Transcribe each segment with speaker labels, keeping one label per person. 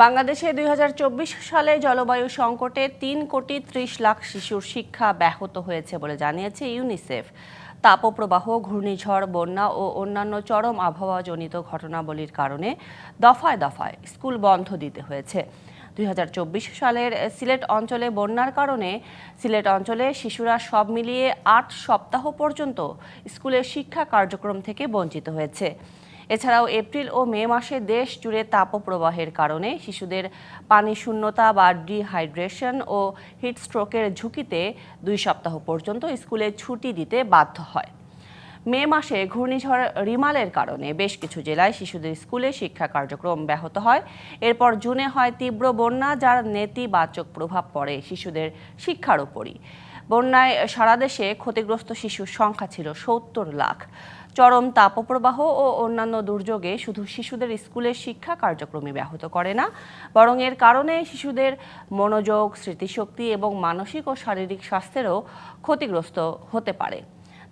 Speaker 1: বাংলাদেশে দুই হাজার চব্বিশ সালে জলবায়ু সংকটে তিন কোটি ত্রিশ লাখ শিশুর শিক্ষা ব্যাহত হয়েছে বলে জানিয়েছে ইউনিসেফ। তাপপ্রবাহ, ঘূর্ণিঝড়, বন্যা ও অন্যান্য চরম আবহাওয়াজনিত ঘটনাবলীর কারণে দফায় দফায় স্কুল বন্ধ দিতে হয়েছে। দুই হাজার চব্বিশ সালের সিলেট অঞ্চলে বন্যার কারণে সিলেট অঞ্চলে শিশুরা সব মিলিয়ে আট সপ্তাহ পর্যন্ত স্কুলের শিক্ষা কার্যক্রম থেকে বঞ্চিত হয়েছে। এছাড়াও এপ্রিল ও মে মাসে দেশ জুড়ে তাপপ্রবাহের কারণে শিশুদের পানি শূন্যতা বা ডিহাইড্রেশন ও হিটস্ট্রোকের ঝুঁকিতে দুই সপ্তাহ পর্যন্ত স্কুলে ছুটি দিতে বাধ্য হয়। মে মাসে ঘূর্ণিঝড় রিমালের কারণে বেশ কিছু জেলায় শিশুদের স্কুলে শিক্ষা কার্যক্রম ব্যাহত হয়। এরপর জুনে হয় তীব্র বন্যা, যার নেতিবাচক প্রভাব পড়ে শিশুদের শিক্ষার উপরই। বন্যায় সারা দেশে ক্ষতিগ্রস্ত শিশুর সংখ্যা ছিল সত্তর লাখ। চরম তাপপ্রবাহ ও অন্যান্য দুর্যোগে শুধু শিশুদের স্কুলের শিক্ষা কার্যক্রমে ব্যাহত করে না, বরং এর কারণে শিশুদের মনোযোগ, স্মৃতিশক্তি এবং মানসিক ও শারীরিক স্বাস্থ্যেরও ক্ষতিগ্রস্ত হতে পারে।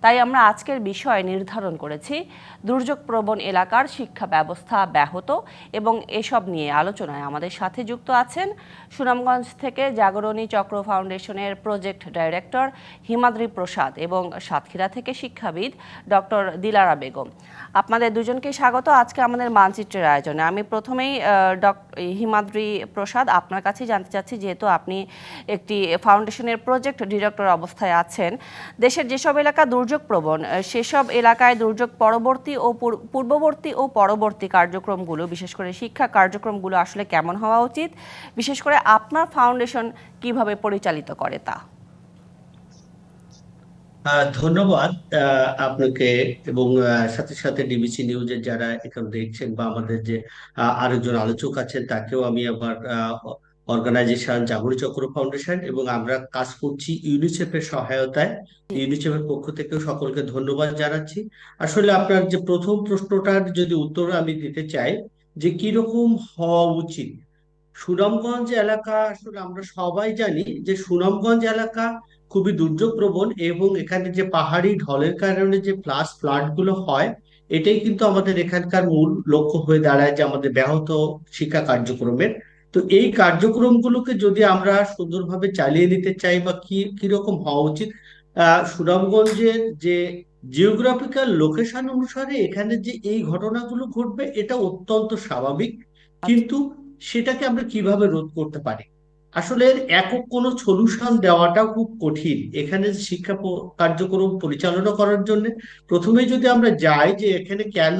Speaker 1: তাই আমরা আজকের বিষয় নির্ধারণ করেছি। দুর্যোগ প্রবণ এলাকার শিক্ষা ব্যবস্থা ব্যাহত এবং এসব নিয়ে আলোচনায় আমাদের সাথে যুক্ত আছেন সুনামগঞ্জ থেকে জাগরণী চক্র ফাউন্ডেশনের প্রজেক্ট ডাইরেক্টর হিমাদ্রি প্রসাদ এবং সাতক্ষীরা থেকে শিক্ষাবিদ ডক্টর দিলারা বেগম। আপনাদের দুজনকে স্বাগত আজকে আমাদের মানচিত্রের আয়োজনে। আমি প্রথমেই হিমাদ্রি প্রসাদ আপনার কাছে জানতে চাচ্ছি, যেহেতু আপনি একটি ফাউন্ডেশনের প্রজেক্ট ডিরেক্টর অবস্থায় আছেন। দেশের যেসব এলাকা দুর্যোগ প্রবণ সেসব এলাকায় দুর্যোগ পরবর্তী ও পূর্ববর্তী ও পরবর্তী কার্যক্রমগুলো, বিশেষ করে শিক্ষা কার্যক্রমগুলো আসলে কেমন হওয়া উচিত? বিশেষ করে আপনার ফাউন্ডেশন কীভাবে পরিচালিত করে তা?
Speaker 2: ধন্যবাদ আপনাকে এবং সাথে সাথে ডিবিসি নিউজের যারা এখন দেখছেন বা আমাদের যে আরেকজন আলোচক আছেন, তাকেও আমি আমার অর্গানাইজেশন জাগরণী চক্র ফাউন্ডেশন এবং আমরা কাজ করছি ইউনিসেফের সহায়তায়। ইউনিসেফের পক্ষ থেকেও সকলকে ধন্যবাদ জানাচ্ছি। আসলে আপনার যে প্রথম প্রশ্নটার যদি উত্তর আমি দিতে চাই, যে কীরকম হওয়া উচিত? সুনামগঞ্জ এলাকা আসলে আমরা সবাই জানি যে সুনামগঞ্জ এলাকা খুবই দুর্যোগ প্রবণ এবং এখানে যে পাহাড়ি ঢলের কারণে যে ফ্লাশ ফ্লাডগুলো হয়, এটাই কিন্তু আমাদের এখানকার মূল লক্ষ্য হয়ে দাঁড়ায় যে আমাদের ব্যাহত শিক্ষা কার্যক্রমের। তো এই কার্যক্রমগুলোকে যদি আমরা সুন্দরভাবে চালিয়ে নিতে চাই বা কি কীরকম হওয়া উচিত? সুনামগঞ্জের যে জিওগ্রাফিক্যাল লোকেশন অনুসারে এখানে যে এই ঘটনাগুলো ঘটবে, এটা অত্যন্ত স্বাভাবিক। কিন্তু সেটাকে আমরা কীভাবে রোধ করতে পারি? আসলে একক কোনো সলিউশন দেওয়াটাও খুব কঠিন। এখানে শিক্ষা কার্যক্রম পরিচালনা করার জন্য প্রথমে যদি আমরা যাই যে এখানে কেন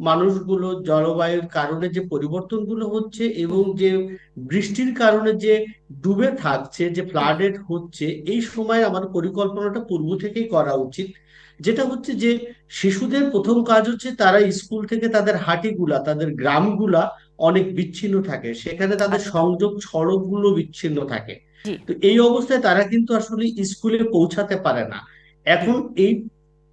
Speaker 2: মানুষগুলো জলবায়ুর কারণে যে পরিবর্তনগুলো হচ্ছে এবং যে বৃষ্টির কারণে যে ডুবে থাকছে যে ফ্লাডেড হচ্ছে এই সময় আমাদের পরিকল্পনাটা পূর্ব থেকেই করা উচিত। যেটা হচ্ছে যে শিশুদের প্রথম কাজ হচ্ছে তারা স্কুল থেকে তাদের হাটিগুলা তাদের গ্রামগুলা অনেক বিচ্ছিন্ন থাকে। সেখানে তাদের
Speaker 1: আচ্ছা।
Speaker 2: সংযোগ সড়কগুলো বিচ্ছিন্ন থাকে। তো এই অবস্থায় তারা কিন্তু আসলে স্কুলে পৌঁছাতে পারে না। এখন এই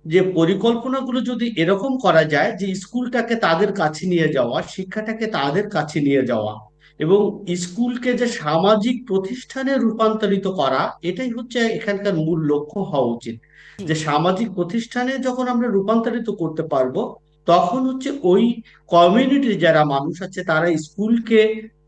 Speaker 2: যে পরিকল্পনাগুলো যদি এরকম করা যায় যে স্কুলটাকে তাদের কাছে নিয়ে যাওয়া শিক্ষাটাকে তাদের কাছে নিয়ে যাওয়া এবং স্কুলকে যে সামাজিক প্রতিষ্ঠানে রূপান্তরিত করা এটাই হচ্ছে এখানকার মূল লক্ষ্য হওয়া উচিত। যে সামাজিক প্রতিষ্ঠানে যখন আমরা রূপান্তরিত করতে পারব তখন হচ্ছে ওই কমিউনিটির যারা মানুষ আছে তারা স্কুলকে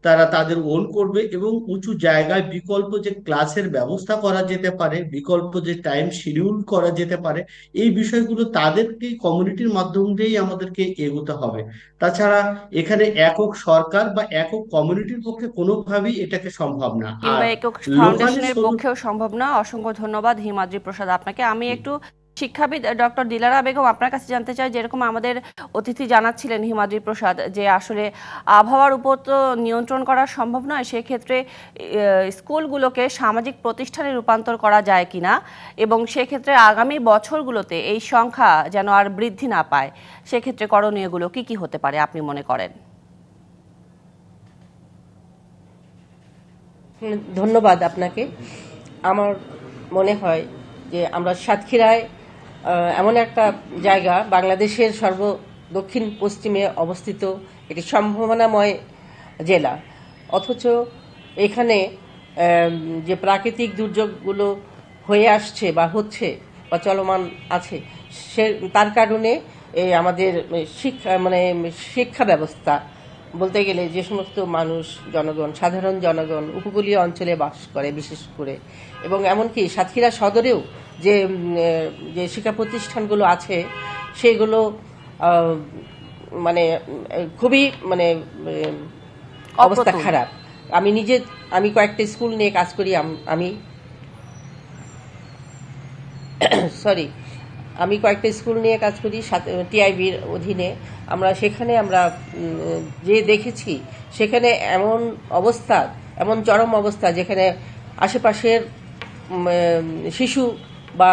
Speaker 2: তারা তাদের ওন করবে এবং উঁচু জায়গায় বিকল্প যে ক্লাসের ব্যবস্থা করা যেতে পারে বিকল্প যে টাইম শিডিউল করা যেতে পারে এই বিষয়গুলো তাদেরকে কমিউনিটির মাধ্যম দিয়েই আমাদেরকে এগোতে হবে। তাছাড়া এখানে একক সরকার বা একক কমিউনিটির পক্ষে কোনোভাবেই এটাকে সম্ভব না।
Speaker 1: একক ফাউন্ডেশনের পক্ষেও সম্ভব না। অসংখ্য ধন্যবাদ হিমাদ্রি প্রসাদ আপনাকে। আমি একটু শিক্ষাবিদ ডক্টর দিলারা বেগম আপনার কাছে জানতে চাই, যেরকম আমাদের অতিথি জানাচ্ছিলেন হিমাদ্রি প্রসাদ, যে আসলে আবহাওয়ার উপর তো নিয়ন্ত্রণ করা সম্ভব নয়, সেক্ষেত্রে স্কুলগুলোকে সামাজিক প্রতিষ্ঠানে রূপান্তর করা যায় কিনা? এবং সেক্ষেত্রে আগামী বছরগুলোতে এই সংখ্যা যেন আর বৃদ্ধি না পায়, সেক্ষেত্রে করণীয়গুলো কি কি হতে পারে আপনি মনে করেন?
Speaker 3: ধন্যবাদ আপনাকে। আমার মনে হয় যে আমরা সাতক্ষীরায় এমন একটা জায়গা বাংলাদেশের সর্ব দক্ষিণ পশ্চিমে অবস্থিত একটি সম্ভাবনাময় জেলা। অথচ এখানে যে প্রাকৃতিক দুর্যোগগুলো হয়ে আসছে বা হচ্ছে বা চলমান আছে, সে, তার কারণে আমাদের শিক্ষা মানে শিক্ষা ব্যবস্থা বলতে গেলে যে সমস্ত মানুষ জনগণ সাধারণ জনগণ উপকূলীয় অঞ্চলে বাস করে বিশেষ করে। এবং এমনকি সাতক্ষীরা সদরেও যে যে শিক্ষা প্রতিষ্ঠানগুলো আছে সেগুলো মানে খুবই মানে অবস্থা খারাপ। আমি নিজে আমি কয়েকটা স্কুল নিয়ে কাজ করি আমি সরি আমি কয়েকটা স্কুল নিয়ে কাজ করি টিআইবির অধীনে। আমরা সেখানে আমরা যে দেখেছি, সেখানে এমন অবস্থা, এমন চরম অবস্থা যেখানে আশেপাশের শিশু বা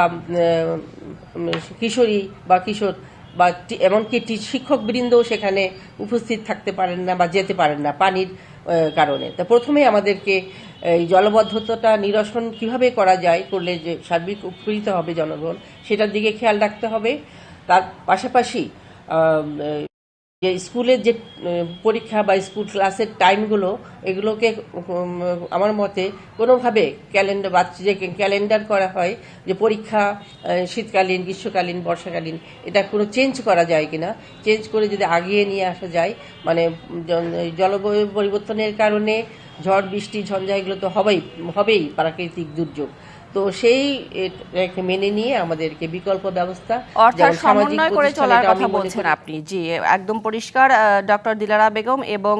Speaker 3: কিশোরী বা কিশোর বা এমনকি শিক্ষকবৃন্দও সেখানে উপস্থিত থাকতে পারেন না বা যেতে পারেন না পানির কারণে। তা প্রথমে আমাদেরকে, এই জলবদ্ধতাটা নিরসন কীভাবে করা যায়, করলে যে সার্বিক উপকৃত হবে জনগণ, সেটার দিকে খেয়াল রাখতে হবে। তার পাশাপাশি যে স্কুলের যে পরীক্ষা বা স্কুল ক্লাসের টাইমগুলো, এগুলোকে আমার মতে কোনোভাবে ক্যালেন্ডার বাচ্চা যে ক্যালেন্ডার করা হয়, যে পরীক্ষা শীতকালীন, গ্রীষ্মকালীন, বর্ষাকালীন, এটা কোনো চেঞ্জ করা যায় কিনা? চেঞ্জ করে যদি আগিয়ে নিয়ে আসা যায় মানে জলবায়ু পরিবর্তনের কারণে ঝড়, বৃষ্টি, ঝঞ্ঝা, এগুলো তো হবেই হবেই প্রাকৃতিক দুর্যোগ। তো সেই মেনে নিয়ে আমাদেরকে বিকল্প ব্যবস্থা
Speaker 1: অর্থাৎ সমন্বয় করে চলার কথা বলছেন আপনি। জি একদম পরিষ্কার ডক্টর দিলারা বেগম এবং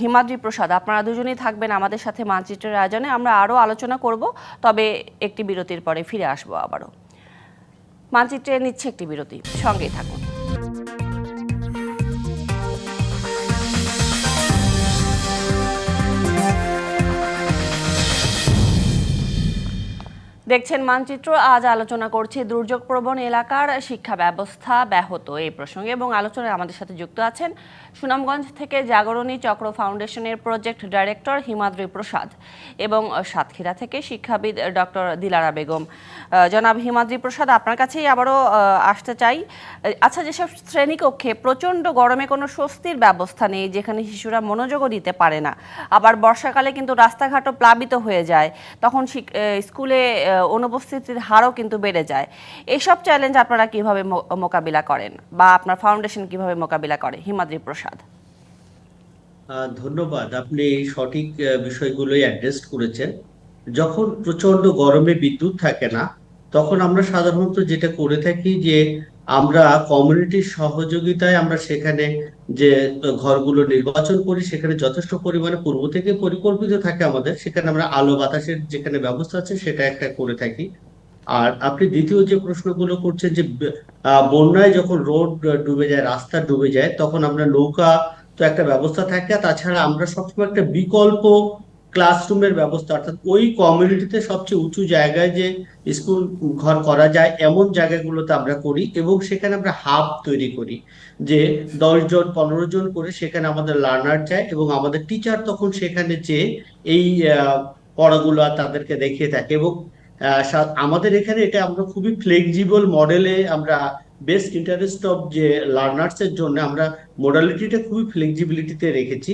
Speaker 1: হিমাদ্রি প্রসাদ আপনারা দুজনেই থাকবেন আমাদের সাথে মানচিত্রের আয়োজনে। আমরা আরও আলোচনা করব তবে একটি বিরতির পরে ফিরে আসব আবারও। মানচিত্রে নিচ্ছে একটি বিরতি সঙ্গেই থাকুন। দেখছেন মানচিত্র, আজ আলোচনা করছি দুর্যোগ প্রবণ এলাকার শিক্ষা ব্যবস্থা ব্যাহত এই প্রসঙ্গে এবং আলোচনায় আমাদের সাথে যুক্ত আছেন সুনামগঞ্জ থেকে জাগরণী চক্র ফাউন্ডেশনের প্রজেক্ট ডাইরেক্টর হিমাদ্রি প্রসাদ এবং সাতক্ষীরা থেকে শিক্ষাবিদ ডক্টর দিলারা বেগম। জনাব হিমাদ্রি প্রসাদ, আপনার কাছেই আবারও আসতে চাই। আচ্ছা যেসব শ্রেণীকক্ষে প্রচণ্ড গরমে কোনো স্বস্তির ব্যবস্থা নেই, যেখানে শিশুরা মনোযোগও দিতে পারে না, আবার বর্ষাকালে কিন্তু রাস্তাঘাটও প্লাবিত হয়ে যায়, তখন স্কুলে অনুপস্থিতির হারও কিন্তু বেড়ে যায়। এইসব চ্যালেঞ্জ আপনারা কীভাবে মোকাবিলা করেন? বা আপনার ফাউন্ডেশন কীভাবে মোকাবিলা করে? হিমাদ্রি প্রসাদ।
Speaker 2: ধন্যবাদ। আপনি সঠিক বিষয়গুলোই অ্যাড্রেস করেছেন। যখন প্রচণ্ড গরমে বিদ্যুৎ থাকে না তখন আমরা সাধারণত যেটা করে থাকি যে আমরা কমিউনিটির সহযোগিতায় আমরা সেখানে যে ঘরগুলো নির্বাচন করি, সেখানে যথেষ্ট পরিমাণে পূর্ব থেকে পরিকল্পিত থাকে আমাদের। সেখানে আমরা আলো বাতাসের যেখানে ব্যবস্থা আছে, সেটা একটা করে থাকি। আর আপনি দ্বিতীয় যে প্রশ্নগুলো করছেন যে বন্যায় যখন রোড ডুবে যায়, রাস্তা ডুবে যায়, তখন আমরা নৌকা তো একটা ব্যবস্থা থাকে। তাছাড়া আমরা সবসময় একটা বিকল্প ক্লাসরুমের ব্যবস্থা, অর্থাৎ ওই কমিউনিটিতে সবচেয়ে উঁচু জায়গায় যে স্কুল ঘর করা যায়, এমন জায়গাগুলোতে আমরা করি এবং সেখানে আমরা হাব তৈরি করি। যে দশ জন, পনেরো জন করে সেখানে আমাদের লার্নার যায় এবং আমাদের টিচার তখন সেখানে যে এই পড়াগুলো তাদেরকে দেখিয়ে থাকে এবং আমাদের এখানে এটা আমরা খুবই ফ্লেক্সিবল মডেলে আমরা বেস্ট ইন্টারেস্ট অফ যে লার্নার্স এর জন্য আমরা মোডালিটিটা খুবই ফ্লেক্সিবিলিটিতে রেখেছি।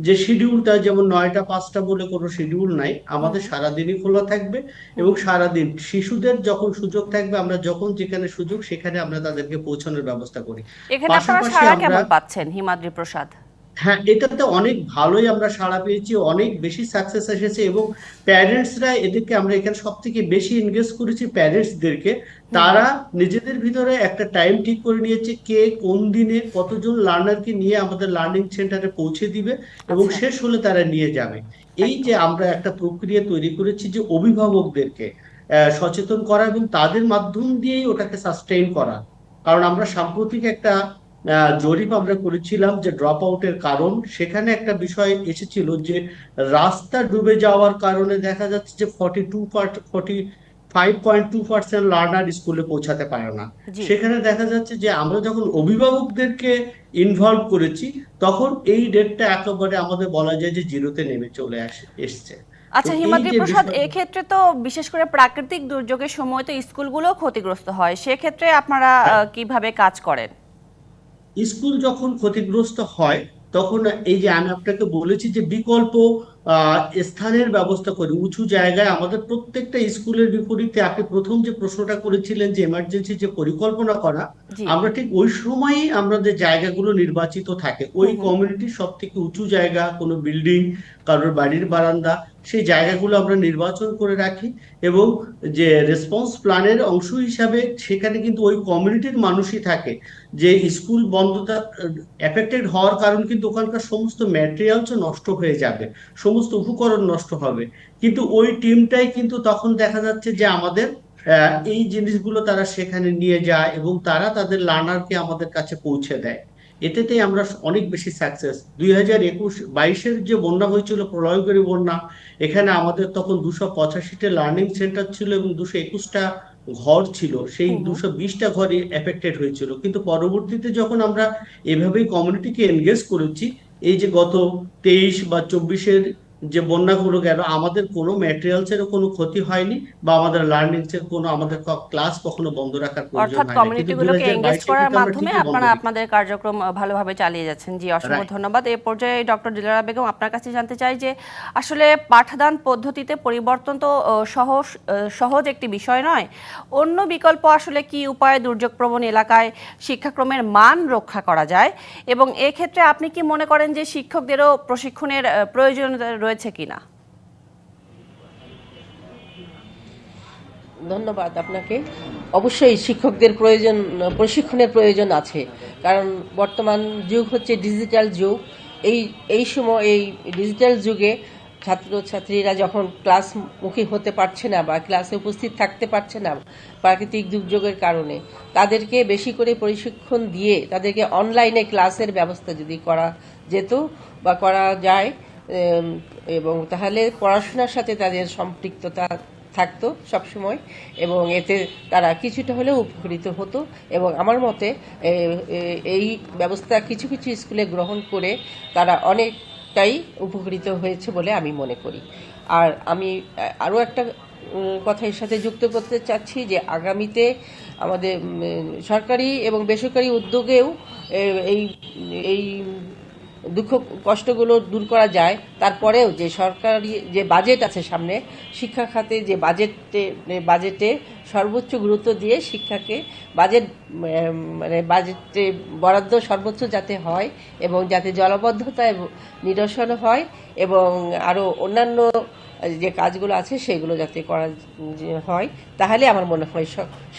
Speaker 2: যে শিডিউলটা যেমন নয়টা পাঁচটা বলে কোনো শিডিউল নাই আমাদের সারাদিনই খোলা থাকবে এবং সারাদিন শিশুদের যখন সুযোগ থাকবে আমরা যখন যেখানে সুযোগ সেখানে আমরা তাদেরকে পৌঁছানোর ব্যবস্থা করি।
Speaker 1: এখানে আপনারা
Speaker 2: আমরা-
Speaker 1: কেমন পাচ্ছেন হিমাদ্রি প্রসাদ?
Speaker 2: হ্যাঁ এটাতে অনেক ভালোই আমরা সাড়া পেয়েছি অনেক বেশি সাকসেস এসেছে এবং প্যারেন্টসরা এদেরকে আমরা এখানে সব থেকে বেশি এনগেজ করেছি প্যারেন্টসদেরকে তারা নিজেদের ভিতরে একটা টাইম ঠিক করে নিয়েছে কে কোন দিনে কতজন লার্নারকে নিয়ে আমাদের লার্নিং সেন্টারে পৌঁছে দিবে এবং
Speaker 1: আচ্ছা।
Speaker 2: শেষ হলে তারা নিয়ে যাবে। এই যে আমরা একটা প্রক্রিয়া তৈরি করেছি যে অভিভাবকদেরকে সচেতন করা এবং তাদের মাধ্যম দিয়েই ওটাকে সাস্টেইন করা। কারণ আমরা সাম্প্রতিক একটা জরিপ আমরা করেছিলাম যে ড্রপ আউটের কারণ। সেখানে একটা বিষয় এসেছিল যে রাস্তা ডুবে যাওয়ার কারণে দেখা যাচ্ছে যে forty two forty five point two percent learner স্কুলে পৌঁছাতে পারে না। সেখানে দেখা যাচ্ছে যে আমরা যখন অভিভাবকদেরকে ইনভলভ করেছি তখন এই ডেটটা একেবারে আমাদের বলা যায় যে জিরোতে নেমে চলে আসে এসছে।
Speaker 1: আচ্ছা হিমাদ্রি প্রসাদ এক্ষেত্রে তো বিশেষ করে প্রাকৃতিক দুর্যোগের সময় তো স্কুলগুলো ক্ষতিগ্রস্ত হয়। সেক্ষেত্রে আপনারা আহ, কীভাবে কাজ করেন?
Speaker 2: স্কুল যখন ক্ষতিগ্রস্ত হয় তখন এই যে আমি আপনাকে বলেছি যে বিকল্প স্থানের ব্যবস্থা করি। উঁচু জায়গায় আমাদের প্রত্যেকটা স্কুলের বিপরীতে আপনি প্রথম যে প্রশ্নটা করেছিলেন যে এমার্জেন্সি যে পরিকল্পনা করা আমরা ঠিক ওই সময়ই আমাদের জায়গাগুলো নির্বাচিত থাকে ওই। কমিউনিটির সব থেকে উঁচু জায়গা কোনো বিল্ডিং কারোর বাড়ির বারান্দা সেই জায়গাগুলো আমরা নির্বাচন করে রাখি এবং যে রেসপন্স প্ল্যানের অংশ হিসাবে সেখানে কিন্তু ওই কমিউনিটির মানুষই থাকে যে স্কুল বন্ধতা এফেক্টেড হওয়ার কারণ কিন্তু ওখানকার সমস্ত ম্যাটেরিয়ালস নষ্ট হয়ে যাবে। সমস্ত উপকরণ নষ্ট হবে। কিন্তু ওই টিমটাই কিন্তু তখন দেখা যাচ্ছে যে আমাদের এই জিনিসগুলো তারা সেখানে নিয়ে যায় এবং তারা তাদের লার্নারকে আমাদের কাছে পৌঁছে দেয়। এতেতেই আমরা অনেক বেশি সাকসেস দুই হাজার একুশ বাইশের যে বন্যা হয়েছিল প্রলয়ঙ্করী বন্যা এখানে আমাদের তখন দুশো পঁচাশিটা লার্নিং সেন্টার ছিল এবং দুশো একুশটা ঘর ছিল। সেই। দুশো বিশটা ঘরই এফেক্টেড হয়েছিল। কিন্তু পরবর্তীতে যখন আমরা এভাবেই কমিউনিটিকে এনগেজ করেছি এই যে গত তেইশ বা চব্বিশের যে বন্যাগুলো গেল আমাদের কোনো ম্যাটেরিয়ালস এর কোনো ক্ষতি হয়নি বা আমাদের লার্নিং এর কোনো আমাদের ক্লাস কখনো বন্ধ রাখার প্রয়োজন
Speaker 1: অর্থাৎ কমিউনিটিগুলোকে
Speaker 2: বাইশে
Speaker 1: করার মাধ্যমে আপনারা আপনাদের কার্যক্রম ভালোভাবে চালিয়ে যাচ্ছেন। জি অসংখ্য ধন্যবাদ। এই পর্যায়ে ডক্টর দিলারা বেগম আপনার কাছে জানতে চাই যে আসলে পাঠদান পদ্ধতিতে পরিবর্তন তো সহজ সহজ একটি বিষয় নয়। অন্য বিকল্প আসলে কি উপায়ে? দুর্যোগপ্রবণ এলাকায় শিক্ষাক্রমের মান রক্ষা করা যায়। এবং এক্ষেত্রে আপনি কি মনে করেন যে শিক্ষকদেরও প্রশিক্ষণের আহ, প্রয়োজনীয়তা রয়েছে কিনা
Speaker 3: ধন্যবাদ আপনাকে। অবশ্যই শিক্ষকদের প্রয়োজন, প্রশিক্ষণের প্রয়োজন আছে। কারণ বর্তমান যুগ হচ্ছে ডিজিটাল যুগ। এই এই সময়, এই ডিজিটাল যুগে ছাত্রছাত্রীরা যখন ক্লাসমুখী হতে পারছে না বা ক্লাসে উপস্থিত থাকতে পারছে না প্রাকৃতিক দুর্যোগের কারণে, তাদেরকে বেশি করে প্রশিক্ষণ দিয়ে তাদেরকে অনলাইনে ক্লাসের ব্যবস্থা যদি করা যেত বা করা যায় এবং তাহলে পড়াশোনার সাথে তাদের সম্পৃক্ততা থাকতো সবসময়, এবং এতে তারা কিছুটা হলেও উপকৃত হতো। এবং আমার মতে এই ব্যবস্থা কিছু কিছু স্কুলে গ্রহণ করে তারা অনেকটাই উপকৃত হয়েছে বলে আমি মনে করি। আর আমি আরও একটা কথা এর সাথে যুক্ত করতে চাচ্ছি যে আগামীতে আমাদের সরকারি এবং বেসরকারি উদ্যোগেও এই এই দুঃখ কষ্টগুলো দূর করা যায়, তারপরেও যে সরকারি যে বাজেট আছে সামনে, শিক্ষা খাতে যে বাজেটে বাজেটে সর্বোচ্চ গুরুত্ব দিয়ে শিক্ষাকে বাজেট মানে বাজেটে বরাদ্দ সর্বোচ্চ যাতে হয় এবং যাতে জলবদ্ধতা নিরসন হয় এবং আরও অন্যান্য যে কাজগুলো আছে সেগুলো যাতে করা হয়, তাহলে আমার মনে হয়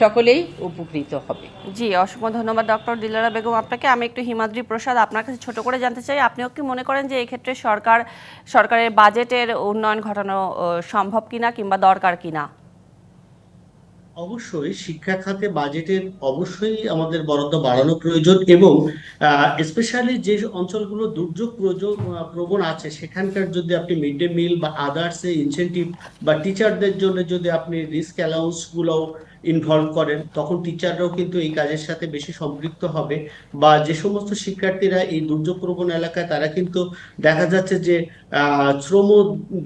Speaker 3: সকলেই উপকৃত হবে।
Speaker 1: জি, অসংখ্য ধন্যবাদ, ডক্টর দিলারা বেগম আপনাকে। আমি একটু হিমাদ্রি প্রসাদ আপনার কাছে ছোট করে জানতে চাই। আপনিও কি মনে করেন যে এই ক্ষেত্রে সরকার, সরকারের বাজেটের উন্নয়ন ঘটানো সম্ভব কিনা কিংবা দরকার কিনা?
Speaker 2: অবশ্যই শিক্ষা খাতে বাজেটের অবশ্যই আমাদের বরাদ্দ বাড়ানো প্রয়োজন এবং স্পেশালি যে অঞ্চলগুলো দুর্যোগ প্রবণ আছে, সেখানকার যদি আপনি মিড ডে মিল বা আদার্স ইনসেন্টিভ বা টিচারদের জন্য যদি আপনি রিস্ক অ্যালাউন্সগুলো ইনভলভ করেন, তখন টিচাররাও কিন্তু এই কাজের সাথে বেশি সম্পৃক্ত হবে। বা যে সমস্ত শিক্ষার্থীরা এই দুর্যোগ প্রবণ এলাকায়, তারা কিন্তু দেখা যাচ্ছে যে শ্রম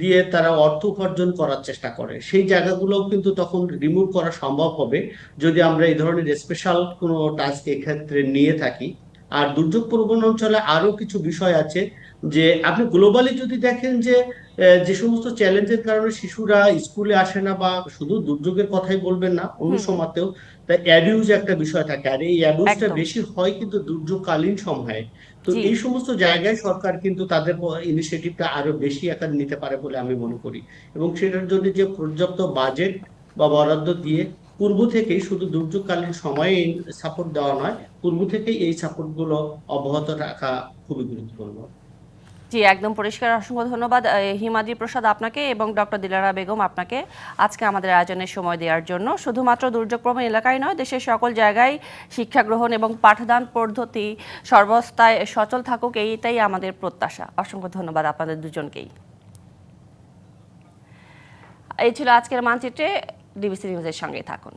Speaker 2: দিয়ে তারা অর্থ উপার্জন করার চেষ্টা করে। সেই জায়গাগুলোও কিন্তু তখন রিমুভ করা সম্ভব হবে। যদি আমরা এই ধরনের স্পেশাল কোনো টাস্ক এক্ষেত্রে নিয়ে থাকি আর দুর্যোগ প্রবণ অঞ্চলে আরও কিছু বিষয় আছে যে আপনি গ্লোবালি যদি দেখেন যে যে সমস্ত চ্যালেঞ্জের কারণে শিশুরা স্কুলে আসে না বা শুধু দুর্যোগের কথাই বলবেন না অন্য সময়তেও তা অ্যাবিউজ একটা বিষয় থাকে। আর এই অ্যাবিউজটা বেশি হয় কিন্তু দুর্যোগকালীন সময়ে। তো এই সমস্ত জায়গায় সরকার কিন্তু তাদের ইনিশিয়েটিভটা আরও বেশি আকার নিতে পারে বলে আমি মনে করি। এবং সেটার জন্য যে পর্যাপ্ত বাজেট বা বরাদ্দ দিয়ে পূর্ব থেকেই শুধু দুর্যোগকালীন সময়ে সাপোর্ট দেওয়া নয়, পূর্ব থেকেই এই সাপোর্টগুলো অব্যাহত রাখা খুবই গুরুত্বপূর্ণ।
Speaker 1: জি, একদম পরিষ্কার, অসংখ্য ধন্যবাদ হিমাদ্রি প্রসাদ আপনাকে এবং ডক্টর দিলারা বেগম আপনাকে আজকে আমাদের আয়োজনের সময় দেওয়ার জন্য। শুধুমাত্র দুর্যোগপ্রবণ এলাকায় নয়, দেশের সকল জায়গায় শিক্ষা গ্রহণ এবং পাঠদান পদ্ধতি সর্বস্থায় সচল থাকুক, এইটাই আমাদের প্রত্যাশা। অসংখ্য ধন্যবাদ আপনাদের দুজনকেই। এই ছিল আজকের মানচিত্রে। ডিবিসি নিউজের সঙ্গে থাকুন।